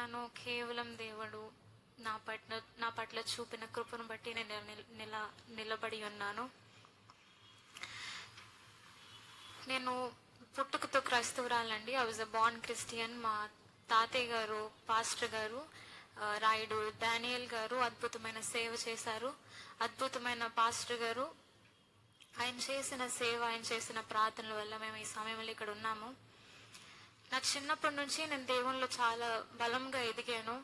నమ్ముకున్నానో కేవలం దేవుడు నా పట్ల నా పట్ల చూపిన కృపను బట్టి నేను నిల- నిలబడి ఉన్నాను. నేను పుట్టుకతో క్రైస్తవురాలండి. I was a born Christian మా తాతయ్య గారు పాస్టర్ గారు రాయుడు డానియల్ గారు అద్భుతమైన సేవ చేశారు. అద్భుతమైన పాస్టర్ గారు. ఆయన చేసిన సేవ ఆయన చేసిన ప్రార్థనల వల్ల మేము ఈ సమయంలో ఇక్కడ ఉన్నాము. నాకు చిన్నప్పటి నుంచి నేను దేవునిలో చాలా బలంగా ఎదిగాను.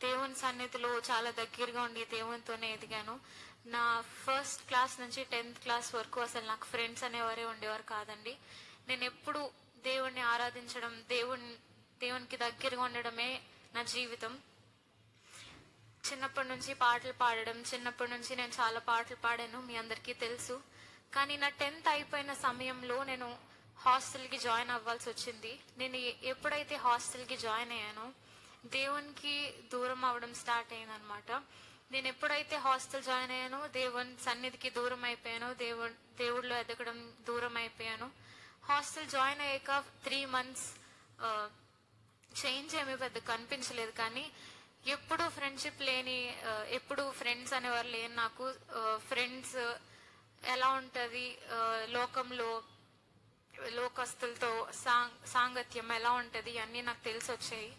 దేవుని సన్నిధిలో చాలా దగ్గరగా ఉండి దేవునితోనే ఎదిగాను. నా ఫస్ట్ క్లాస్ నుంచి టెన్త్ క్లాస్ వరకు అసలు నాకు ఫ్రెండ్స్ అనేవారే ఉండేవారు కాదండి. నేను ఎప్పుడు దేవుణ్ణి ఆరాధించడం దేవుని దేవునికి దగ్గరగా ఉండడమే నా జీవితం. చిన్నప్పటి నుంచి పాటలు పాడడం చిన్నప్పటి నుంచి నేను చాలా పాటలు పాడాను మీ అందరికీ తెలుసు. కానీ నా టెన్త్ అయిపోయిన సమయంలో నేను హాస్టల్కి జాయిన్ అవ్వాల్సి వచ్చింది. నేను ఎప్పుడైతే హాస్టల్కి జాయిన్ అయ్యానో దేవునికి దూరం అవ్వడం స్టార్ట్ అయిందనమాట నేను ఎప్పుడైతే హాస్టల్ జాయిన్ అయ్యానో దేవుని సన్నిధికి దూరం అయిపోయానో దేవుడు దేవుడిలో ఎదగడం దూరం అయిపోయాను. హాస్టల్ జాయిన్ అయ్యాక త్రీ మంత్స్ చేంజ్ ఏమీ పెద్ద కనిపించలేదు. కానీ ఎప్పుడు ఫ్రెండ్షిప్ లేని ఎప్పుడు ఫ్రెండ్స్ అనేవారు లేని నాకు. ఫ్రెండ్స్ ఎలా ఉంటుంది? లోకంలో లోకస్తులతో సాంగ్ సాంగత్యం ఎలా ఉంటుంది అన్నీ నాకు తెలిసి వచ్చాయి.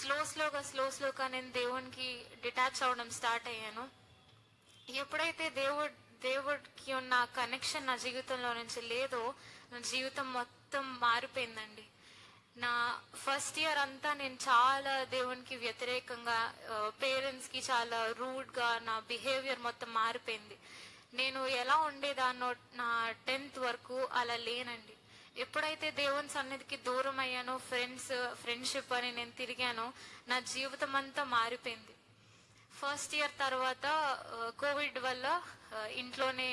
స్లో స్లోగా స్లో స్లోగా నేను దేవునికి డిటాచ్ అవ్వడం స్టార్ట్ అయ్యాను. ఎప్పుడైతే దేవుడు దేవుడికి ఉన్న కనెక్షన్ నా జీవితంలో నుంచి లేదో నా జీవితం మొత్తం మారిపోయిందండి. నా ఫస్ట్ ఇయర్ అంతా నేను చాలా దేవునికి వ్యతిరేకంగా పేరెంట్స్కి చాలా రూడ్గా నా బిహేవియర్ మొత్తం మారిపోయింది. నేను ఎలా ఉండేదాన్నో నా టెన్త్ వరకు అలా లేనండి. ఎప్పుడైతే దేవుని సన్నిధికి దూరం అయ్యానో ఫ్రెండ్స్ ఫ్రెండ్షిప్ అని నేను తిరిగానో నా జీవితం అంతా మారిపోయింది. ఫస్ట్ ఇయర్ తర్వాత కోవిడ్ వల్ల ఇంట్లోనే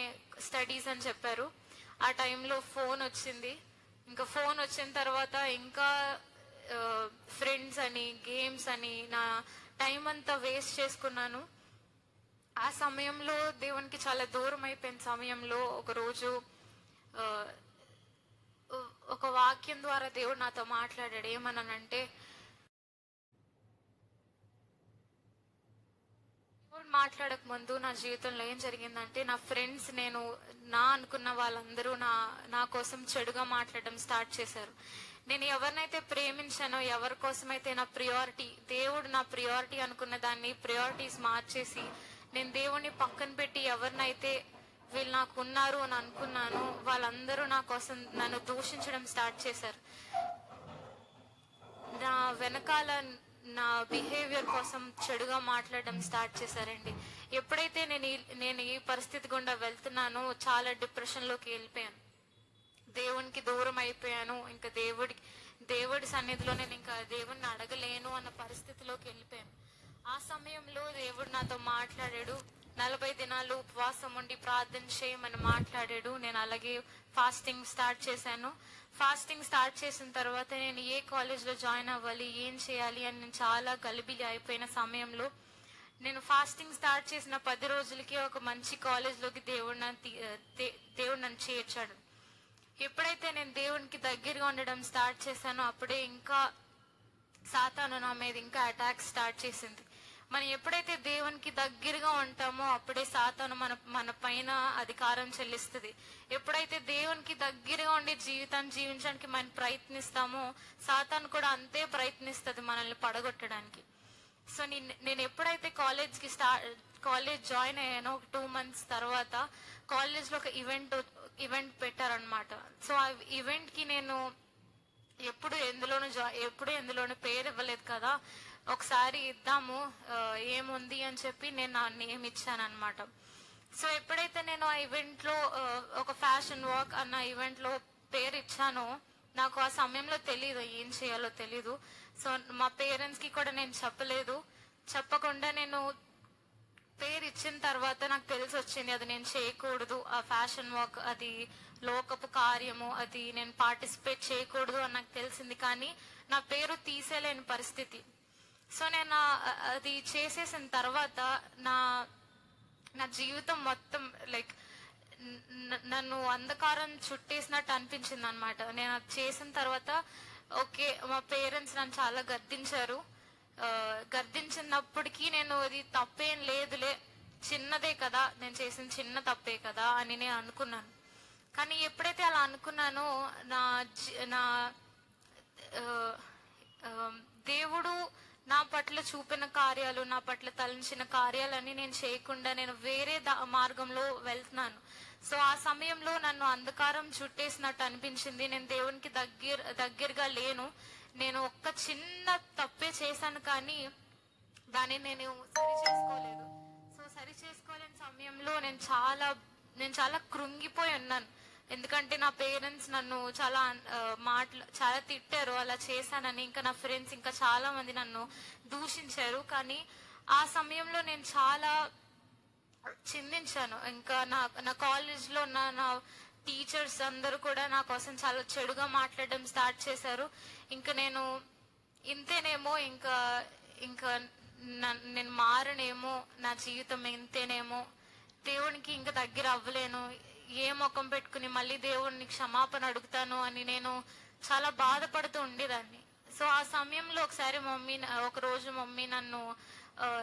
స్టడీస్ అని చెప్పారు. ఆ టైంలో ఫోన్ వచ్చింది. ఇంకా ఫోన్ వచ్చిన తర్వాత ఇంకా ఫ్రెండ్స్ అని గేమ్స్ అని నా టైం అంతా వేస్ట్ చేసుకున్నాను. ఆ సమయంలో దేవునికి చాలా దూరం అయిపోయిన సమయంలో ఒకరోజు ఒక వాక్యం ద్వారా దేవుడు నాతో మాట్లాడాడు. ఏమన్నానంటే దేవుడు మాట్లాడక ముందు నా జీవితంలో ఏం జరిగిందంటే నా ఫ్రెండ్స్ నేను నా అనుకున్న వాళ్ళందరూ నా నా కోసం చెడుగా మాట్లాడడం స్టార్ట్ చేశారు. నేను ఎవరినైతే ప్రేమించానో ఎవరి కోసమైతే నా ప్రియారిటీ దేవుడు నా ప్రియారిటీ అనుకున్న దాన్ని ప్రియారిటీస్ మార్చేసి నేను దేవుణ్ణి పక్కన పెట్టి ఎవరినైతే వీళ్ళు నాకు ఉన్నారు అని అనుకున్నాను వాళ్ళందరూ నా కోసం నన్ను దూషించడం స్టార్ట్ చేశారు. నా వెనకాల నా బిహేవియర్ కోసం చెడుగా మాట్లాడడం స్టార్ట్ చేశారండి. ఎప్పుడైతే నేను నేను ఈ పరిస్థితి గుండా వెళ్తున్నానో చాలా డిప్రెషన్లోకి వెళ్ళిపోయాను. దేవునికి దూరం అయిపోయాను. ఇంకా దేవుడి దేవుడి సన్నిధిలో నేను ఇంకా దేవుణ్ణి అడగలేను అన్న పరిస్థితిలోకి వెళ్ళిపోయాను. ఆ సమయంలో దేవుడు నాతో మాట్లాడాడు. నలభై దినాలు ఉపవాసం ఉండి ప్రార్థన చేయమని మాట్లాడాడు. నేను అలాగే ఫాస్టింగ్ స్టార్ట్ చేశాను. ఫాస్టింగ్ స్టార్ట్ చేసిన తర్వాత నేను ఏ కాలేజ్లో జాయిన్ అవ్వాలి ఏం చేయాలి అని నేను చాలా గలిబిలి అయిపోయిన సమయంలో నేను ఫాస్టింగ్ స్టార్ట్ చేసిన పది రోజులకి ఒక మంచి కాలేజ్లోకి దేవుడు నన్ను తీ- దేవుడు నన్ను చేర్చాడు. ఎప్పుడైతే నేను దేవునికి దగ్గరగా ఉండడం స్టార్ట్ చేశానో అప్పుడే ఇంకా సాతాను నా మీద ఇంకా అటాక్ స్టార్ట్ చేసింది. మనం ఎప్పుడైతే దేవునికి దగ్గరగా ఉంటామో అప్పుడే సాతాను మన మన పైన అధికారం చెల్లిస్తుంది. ఎప్పుడైతే దేవునికి దగ్గరగా ఉండే జీవితాన్ని జీవించడానికి మనం ప్రయత్నిస్తామో సాతాను కూడా అంతే ప్రయత్నిస్తుంది మనల్ని పడగొట్టడానికి. సో నేను నేను ఎప్పుడైతే కాలేజ్కి స్టార్ట్ కాలేజ్ జాయిన్ అయ్యానో ఒక టూ మంత్స్ తర్వాత కాలేజ్లో ఒక ఈవెంట్ ఈవెంట్ పెట్టారనమాట సో ఆ ఈవెంట్కి నేను ఎప్పుడు ఎందులోనూ జా ఎప్పుడు ఎందులోనూ పేరు ఇవ్వలేదు కదా. ఒకసారి ఇద్దాము ఏముంది అని చెప్పి నేను నా నేమ్ ఇచ్చాను అనమాట సో ఎప్పుడైతే నేను ఆ ఈవెంట్లో ఒక ఫ్యాషన్ వాక్ అన్న ఈవెంట్లో పేరు ఇచ్చానో నాకు ఆ సమయంలో తెలియదు ఏం చేయాలో తెలీదు. సో మా పేరెంట్స్కి కూడా నేను చెప్పలేదు. చెప్పకుండా నేను పేరు ఇచ్చిన తర్వాత నాకు తెలిసి వచ్చింది అది నేను చేయకూడదు ఆ ఫ్యాషన్ వాక్ అది లోకపు కార్యము అది నేను పార్టిసిపేట్ చేయకూడదు అని నాకు తెలిసింది. కానీ నా పేరు తీసేలేని పరిస్థితి. సో నేను అది చేసేసిన తర్వాత నా నా జీవితం మొత్తం లైక్ నన్ను అంధకారం చుట్టేసినట్టు అనిపించింది అనమాట నేను అది చేసిన తర్వాత ఓకే మా పేరెంట్స్ నన్ను చాలా గద్దించారు. గర్దించినప్పటికీ గద్దించినప్పటికీ నేను ఇది తప్పేం లేదులే చిన్నదే కదా నేను చేసిన చిన్న తప్పే కదా అని నేను అనుకున్నాను. కానీ ఎప్పుడైతే అలా అనుకున్నానో నా నా దేవుడు నా పట్ల చూపిన కార్యాలు నా పట్ల తలంచిన కార్యాలన్నీ నేను చేయకుండా నేను వేరే దా- మార్గంలో వెళ్తున్నాను. సో ఆ సమయంలో నన్ను అంధకారం చుట్టేసినట్టు అనిపించింది. నేను దేవునికి దగ్గర దగ్గరగా లేను. నేను ఒక్క చిన్న తప్పే చేశాను కానీ దాన్ని నేను సరి చేసుకోలేదు. సో సరి చేసుకోలేని సమయంలో నేను చాలా నేను చాలా కృంగిపోయి ఉన్నాను. ఎందుకంటే నా పేరెంట్స్ నన్ను చాలా మాట్లా మాటలు చాలా తిట్టారు అలా చేశానని. ఇంకా నా ఫ్రెండ్స్ ఇంకా చాలా మంది నన్ను దూషించారు. కానీ ఆ సమయంలో నేను చాలా చిందించాను. ఇంకా నా నా కాలేజ్లో ఉన్న నా టీచర్స్ అందరూ కూడా నా కోసం చాలా చెడుగా మాట్లాడడం స్టార్ట్ చేశారు. ఇంకా నేను ఇంతేనేమో ఇంకా ఇంకా నేను మారనేమో నా జీవితం ఇంతేనేమో దేవునికి ఇంకా దగ్గర అవ్వలేను. ఏ ముఖం పెట్టుకుని మళ్ళీ దేవుడిని క్షమాపణ అడుగుతాను అని నేను చాలా బాధపడుతూ ఉండేదాన్ని. సో ఆ సమయంలో ఒకసారి మమ్మీ ఒక రోజు మమ్మీ నన్ను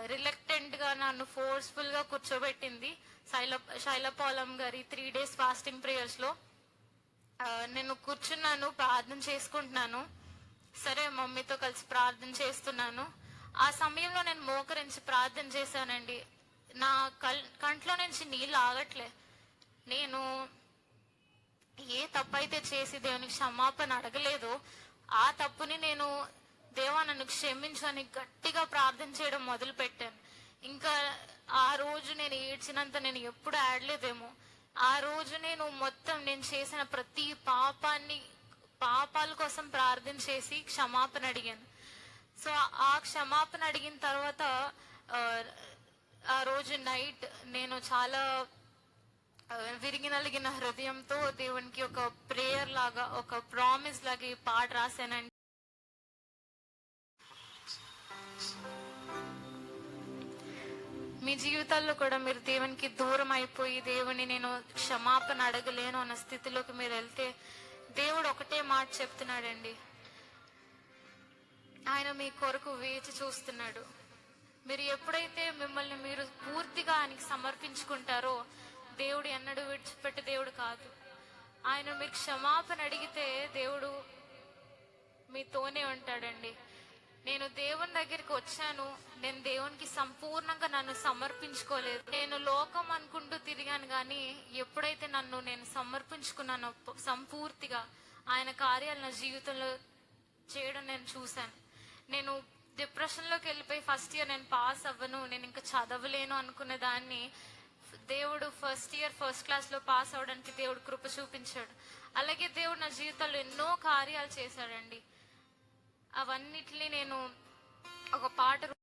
రిలక్టెంట్గా నన్ను ఫోర్స్ఫుల్గా కూర్చోబెట్టింది. శైల శైలపాలెం గారి త్రీ డేస్ ఫాస్టింగ్ ప్రేయర్స్లో. నేను కూర్చున్నాను ప్రార్థన చేసుకుంటున్నాను. సరే మమ్మీతో కలిసి ప్రార్థన చేస్తున్నాను. ఆ సమయంలో నేను మోకరించి ప్రార్థన చేశానండి. నా కల్ కంట్లో నుంచి నీళ్ళు ఆగట్లే. నేను ఏ తప్పైతే చేసి దేవునికి క్షమాపణ అడగలేదో ఆ తప్పుని నేను దేవా నన్ను క్షమించు అని గట్టిగా ప్రార్థన చేయడం మొదలు పెట్టాను ఇంకా ఆ రోజు నేను ఏడ్చినంత నేను ఎప్పుడు ఆడలేదేమో. ఆ రోజు నేను మొత్తం నేను చేసిన ప్రతి పాపాన్ని పాపాల కోసం ప్రార్థన చేసి క్షమాపణ అడిగాను. సో ఆ క్షమాపణ అడిగిన తర్వాత ఆ, రోజు నైట్ నేను చాలా విరిగి నలిగిన హృదయంతో దేవునికి ఒక ప్రేయర్ లాగా ఒక ప్రామిస్ లాగా ఈ పాట రాశానండి. మీ జీవితాల్లో కూడా మీరు దేవునికి దూరం అయిపోయి దేవుని నేను క్షమాపణ అడగలేను అన్న స్థితిలోకి మీరు వెళ్తే దేవుడు ఒకటే మాట చెప్తున్నాడండి. ఆయన మీ కొరకు వేచి చూస్తున్నాడు. మీరు ఎప్పుడైతే మిమ్మల్ని మీరు పూర్తిగా ఆయనకి సమర్పించుకుంటారో దేవుడు ఎన్నడూ విడిచిపెట్టే దేవుడు కాదు. ఆయన మీకు క్షమాపణ అడిగితే దేవుడు మీతోనే ఉంటాడండి. నేను దేవుని దగ్గరికి వచ్చాను. నేను దేవునికి సంపూర్ణంగా నన్ను సమర్పించుకోలేదు. నేను లోకం అనుకుంటూ తిరిగాను కానీ ఎప్పుడైతే నన్ను నేను సమర్పించుకున్నానో సంపూర్తిగా ఆయన కార్యాలు నా జీవితంలో చేయడం నేను చూశాను. నేను డిప్రెషన్లోకి వెళ్ళిపోయి ఫస్ట్ ఇయర్ నేను పాస్ అవ్వను. నేను ఇంకా చదవలేను అనుకునే దాన్ని దేవుడు ఫస్ట్ ఇయర్ ఫస్ట్ క్లాస్లో పాస్ అవడానికి దేవుడు కృప చూపించాడు. అలాగే దేవుడు నా జీవితంలో ఎన్నో కార్యాలు చేశాడండి. అవన్నిటిని నేను ఒక పాట